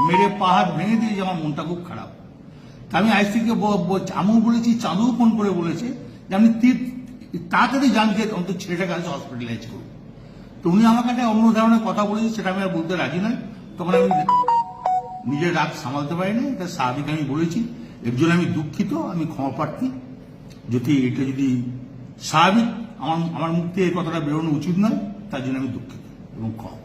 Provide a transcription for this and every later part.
মেরে পাহাড় ভেঙে দিয়েছে আমার মনটা খুব খারাপ। তা আমি আইসিকে আমিও বলেছি, চাঁদুও ফোন করে বলেছে যে তীর- তাড়াতাড়ি জান যে অন্তত ছেলেটাকে আজ হসপিটালাইজ করুন। তো উনি আমার কাছে অন্য ধরনের কথা বলেছে, সেটা আমি আর বলতে রাজি নয়। তখন আমি নিজের রাগ সামালতে পারিনি, এটা স্বাভাবিক আমি বলেছি। এর জন্য আমি দুঃখিত, আমি ক্ষমা প্রার্থী। যদি এটা যদি স্বাভাবিক, আমার আমার মুখ থেকে এই কথাটা বেরোনো উচিত নয়, তার জন্য আমি দুঃখিত এবং ক্ষমা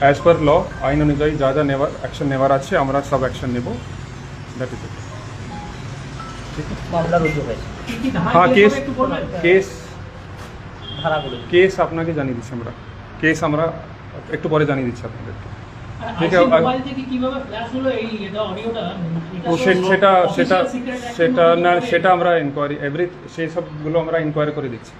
অ্যাজ পার ল আইন অনুযায়ী যা যা নেওয়ার অ্যাকশন নেওয়ার আছে আমরা সব অ্যাকশন নেব। দ্যাট ইজ হ্যাঁ কেস কেস কেস আপনাকে জানিয়ে দিচ্ছি আমরা। কেস আমরা একটু পরে জানিয়ে দিচ্ছি আপনাদেরকে। ঠিক আছে, আর- মোবাইল থেকে কীভাবে ফ্ল্যাশ হলো এই এটা অডিওটা তো সে- সেটা সেটা সেটা না সেটা আমরা ইনকোয়ারি এভরি সেই সবগুলো আমরা ইনকোয়ারি করে দিচ্ছি।